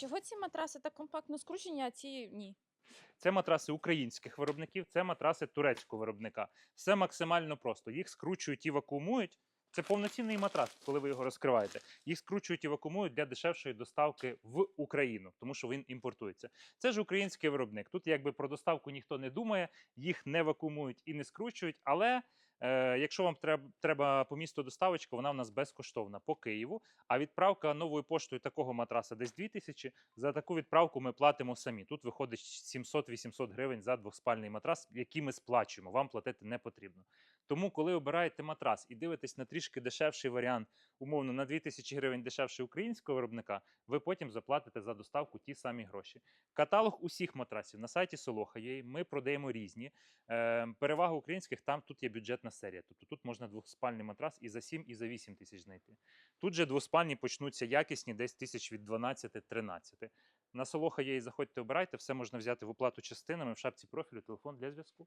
Чого ці матраси так компактно скручені, а ці ні? Це матраси українських виробників, це матраси турецького виробника. Все максимально просто. Їх скручують і вакуумують. Це повноцінний матрас, коли ви його розкриваєте. Їх скручують і вакуумують для дешевшої доставки в Україну, тому що він імпортується. Це ж український виробник. Тут якби про доставку ніхто не думає, їх не вакуумують і не скручують. Але якщо вам треба, треба по місту доставочка, вона в нас безкоштовна по Києву. А відправка новою поштою такого матраса десь 2000. За таку відправку ми платимо самі. Тут виходить 700-800 гривень за двохспальний матрас, який ми сплачуємо. Вам платити не потрібно. Тому, коли обираєте матрас і дивитесь на трішки дешевший варіант, умовно на 2000 гривень дешевший українського виробника, ви потім заплатите за доставку ті самі гроші. Каталог усіх матрасів на сайті Солоха є. Ми продаємо різні. Е, перевага українських там тут є бюджетна серія. Тобто тут можна двохспальний матрас і за 7, і за 8 тисяч знайти. Тут же двоспальні почнуться якісні, десь тисяч від 12-13. На Солоха є і заходьте, обирайте, все можна взяти в оплату частинами в шапці профілю, телефон для зв'язку.